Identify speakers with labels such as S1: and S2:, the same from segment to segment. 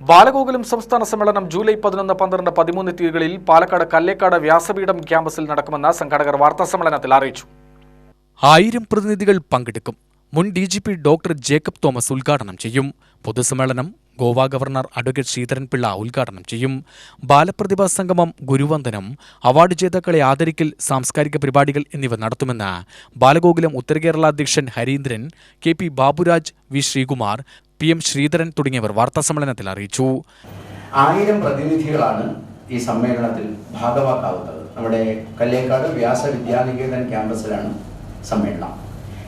S1: ബാലഗോകുലം സംസ്ഥാന സമ്മേളനം ജൂലൈ പതിനൊന്ന് പന്ത്രണ്ട് പതിമൂന്ന് തീയതികളിൽ പാലക്കാട് കല്ലേക്കാട് വ്യാസപീഠം ക്യാമ്പസിൽ നടക്കുമെന്ന് സംഘാടകർ വാർത്താസമ്മേളനത്തിൽ അറിയിച്ചു. ആയിരം പ്രതിനിധികൾ പങ്കെടുക്കും. മുൻ D G P doctor Jacob Thomas ഉദ്ഘാടനം ചെയ്യും. പൊതുസമ്മേളനം ഗോവ ഗവർണർ അഡ്വക്കേറ്റ് ശ്രീധരൻപിള്ള ഉദ്ഘാടനം ചെയ്യും. ബാലപ്രതിഭാ സംഗമം ഗുരുവന്ദനം അവാർഡ് ജേതാക്കളെ ആദരിക്കൽ സാംസ്കാരിക പരിപാടികൾ എന്നിവ നടത്തുമെന്ന് ബാലഗോകുലം ഉത്തരകേരള അധ്യക്ഷൻ Harindran K P Baburaj V Sreekumar P M Sreedharan തുടങ്ങിയവർ വാർത്താ സമ്മേളനത്തിൽ അറിയിച്ചു.
S2: ആയിരം പ്രതിനിധികളാണ് ഈ സമ്മേളനത്തിൽ ഭാഗവാക്കാവുന്നത്. നമ്മുടെ കല്ലേക്കാട് വ്യാസ വിദ്യാനികേതൻ ക്യാമ്പസിലാണ് സമ്മേളനം.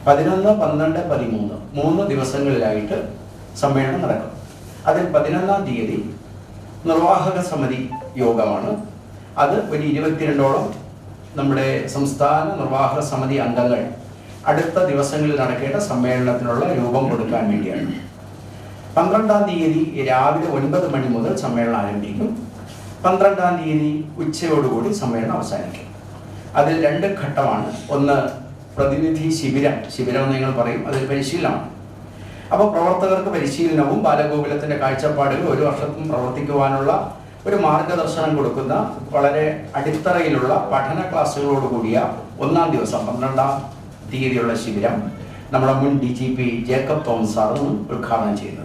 S2: പതിനൊന്ന് പന്ത്രണ്ട് പതിമൂന്ന് മൂന്ന് ദിവസങ്ങളിലായിട്ട് സമ്മേളനം നടക്കും. അതിൽ പതിനൊന്നാം തീയതി നിർവാഹക സമിതി യോഗമാണ്. അത് ഒരു ഇരുപത്തിരണ്ടോളം നമ്മുടെ സംസ്ഥാന നിർവാഹക സമിതി അംഗങ്ങൾ അടുത്ത ദിവസങ്ങളിൽ നടക്കേണ്ട സമ്മേളനത്തിനുള്ള രൂപം കൊടുക്കാൻ വേണ്ടിയാണ്. പന്ത്രണ്ടാം തീയതി രാവിലെ ഒൻപത് മണി മുതൽ സമ്മേളനം ആരംഭിക്കും. പന്ത്രണ്ടാം തീയതി ഉച്ചയോടുകൂടി സമ്മേളനം അവസാനിക്കും. അതിൽ രണ്ട് ഘട്ടമാണ്. ഒന്ന് പ്രതിനിധി ശിബിരം. ശിബിരം എന്ന് നിങ്ങൾ പറയും. അതിൽ പരിശീലനമാണ് അപ്പോൾ പ്രവർത്തകർക്ക് പരിശീലനവും ബാലഗോകുലത്തിന്റെ കാഴ്ചപ്പാടുകൾ ഒരു വർഷത്തും പ്രവർത്തിക്കുവാനുള്ള ഒരു മാർഗദർശനം കൊടുക്കുന്ന വളരെ അടിത്തറയിലുള്ള പഠന ക്ലാസ്സുകളോടുകൂടിയ ഒന്നാം ദിവസം പന്ത്രണ്ടാം തീയതിയുള്ള ശിബിരം നമ്മുടെ മുൻ D G P Jacob Thomas സാറും ഉദ്ഘാടനം ചെയ്യുന്നത്.